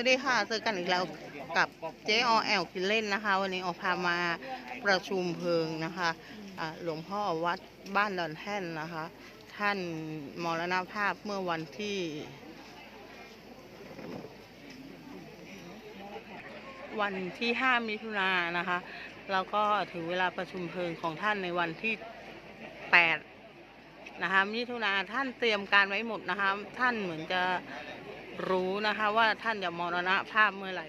วัสดีค่ะ เจอกันอีกแล้วกับเจ๊อแอลคินเล่นนะคะ วันนี้ออกพามาประชุมเพลิงนะคะหลวงพ่อวัดบ้านดอนแท่นนะคะ ท่านมรณภาพเมื่อวันที่ วันที่ 5 มิถุนายนนะคะ แล้วก็ถึงเวลาประชุมเพลิงของท่านในวันที่ 8 นะคะมิถุนาท่านเตรียมการไว้หมดนะคะ ท่านเหมือนจะ รู้นะคะ ว่าท่านจะมรณภาพเมื่อไหร่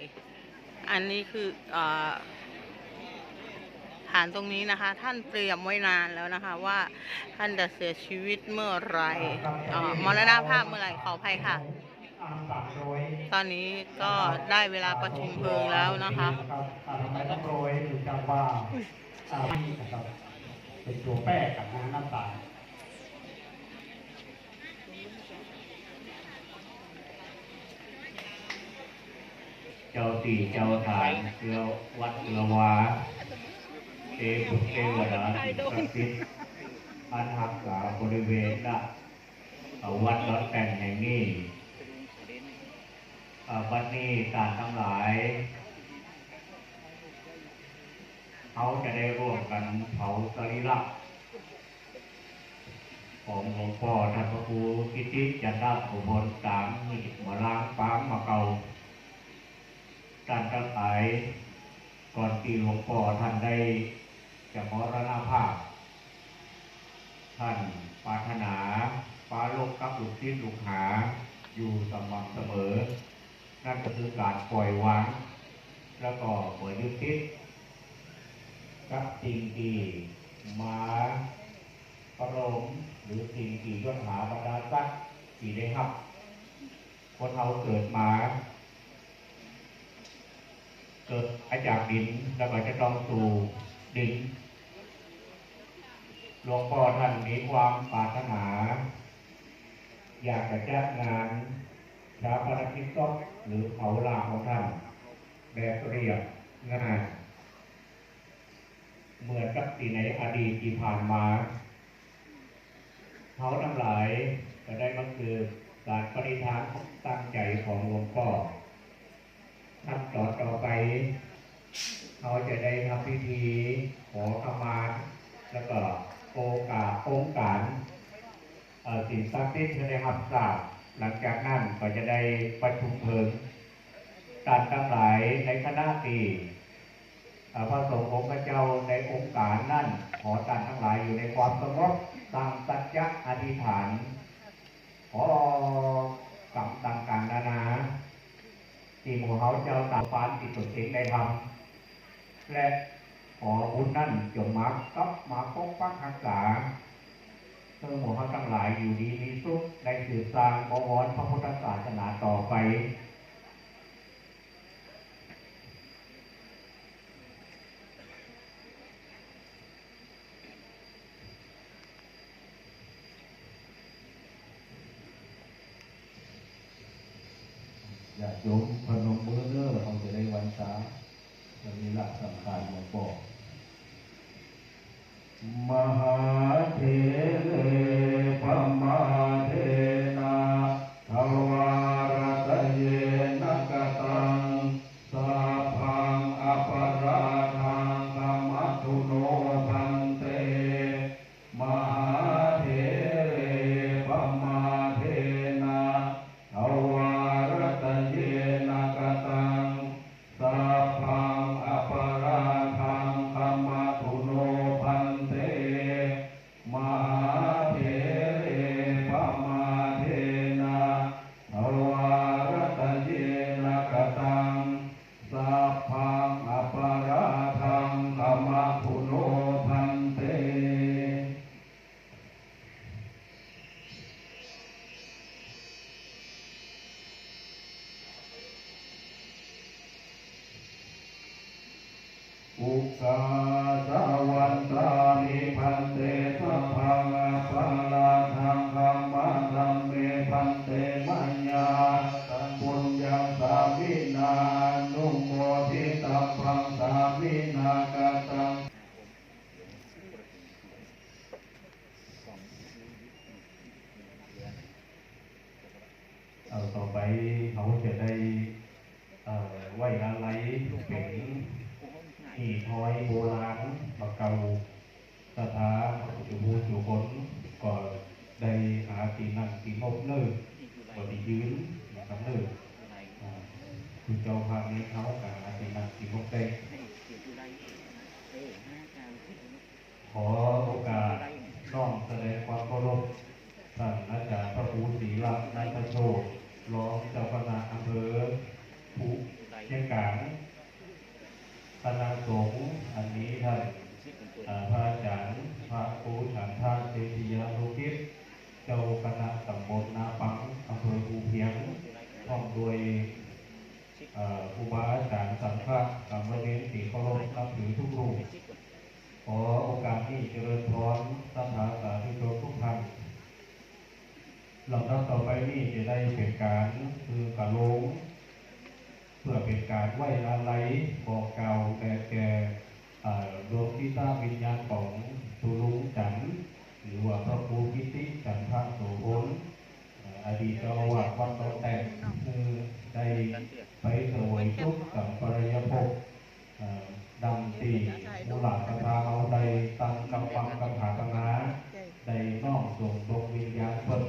อันนี้คืออฐานตรงนี้นะคะ ท่านเตรียมไว้นานแล้วนะคะ ว่าท่านจะเสียชีวิตเมื่อไหร่มรณภาพเมื่อไหร่ขออภัยค่ะ ตอนนี้ก็ได้เวลาประชุมเพลิงแล้วนะคะทำไมต้องโรยถึงจำว่าอ่านี่นะครับเป็นตัวแป้กับน้ำน้ำตาล เจ้าตีเจ้าฐานเรือวัดละวาเอบุเทวดาสิ่งศักดิ์สิทธิ์อันหักษาบริเวณละวัดรถแต่งแห่งนี้วันนี้การทั้งหลายเขาจะได้ร่วมกันเผาสรีระของหลวงพ่อท่านพระครูกิติจันทร์อุบลสามมีดมาล้างปางมาเก่า การกระสายก่อนที่หลวงพ่อท่านได้จะมรณภาพ ท่านปรารถนาฟ้าโลกกับลูกศิษย์ลูกหาอยู่สม่ำเสมอ นั่นก็คือการปล่อยวาง แล้วก็เปิดยุติกับสิ่งที่มาประโลมหรือสิ่งที่ยศหาบรรดาศักดิ์ที่ได้รับคนเราเกิดมา เกิดมาจากดินแล้วก็จะต้องสู่ดินหลวงพ่อท่านมีความปรารถนา อยากจะจัดงานชาปนกิจศพหรือเผาลาของท่าน แบบเรียบง่ายเหมือนกับปีในอดีตที่ผ่านมาเขาทั้งหลายก็ได้มาคือการปฏิทานตั้งใจของหลวงพ่อ ขั้นตอนต่อไป เขาจะได้ทำพิธีขอขมา แล้วก็โอกาสองค์การสิ่งศักดิ์สิทธิ์จะได้รับทราบหลังจากนั้นก็จะได้ประชุมเพลิงการทั้งหลายในคณะตีพระสงฆ์องพระเจ้าในองค์การนั่น ขอการทั้งหลายอยู่ในความสงบตั้งสัจจะอธิษฐานขอกรรมต่างๆนานา ที่หมู่เขาเจ้าตาฟานติดตุสิงได้ทำและขอบุญนั่นจงมากับมาปกปักรักษาเพื่อหมู่เขาทั้งหลายอยู่ดีมีสุขได้สืบสร้างบวรพระพุทธศาสนาต่อไป อย่าโยมพนมมือเด้อเขาจะได้วันษาจะมีหลักสำคัญมาบอกมหา อุ ห้อยโบราณมาเก่าสถาอยู่บูอยู่บนก็ได้หาตีนั่งตีนกเลิกก็ได้ยืนนะครับเลิกอ่คือเจ้าภาพนี้เขากับหาตีนั่งตีนกได้ขอโอกาสน้อมแสดงความเคารพท่านอาจารย์พระครูศรีรัตน์นันทโชตรองเจ้าคณะอำเภอภูเชียงกาง คณะสงฆ์อันนี้ท่านพระอาจารย์พระครูฉันทานเตติยานุกิจเจ้าคณะตำบลนาปังอำเภอภูเพียงพร้อมด้วยอ่าครูบาอาจารย์สังฆะกรรมเรียนสีเคารพนับถือทุกรูปขอโอกาสนี้เจริญพรสัทธาสาธุชนทุกท่านลำดับต่อไปนี้จะได้เป็นการคือกะโลง เพื่อเป็นการไหว้อาลัยบอกเกล่าวแก่แก่เอ่อดวงที่ทราบวิญญาณของสุลุงจันทร์หรือว่าพระครูกิติจันทะโสพลเอ่ออดีตเจ้าอาวาสวัดตองแต่งคือได้ไปเสวยทุกข์กับปริยภพเอ่อดังตีมูหลาสภาเอาได้ตั้งกำปังกำหากำนาได้น้อมส่งดวงวิญญาณเปิด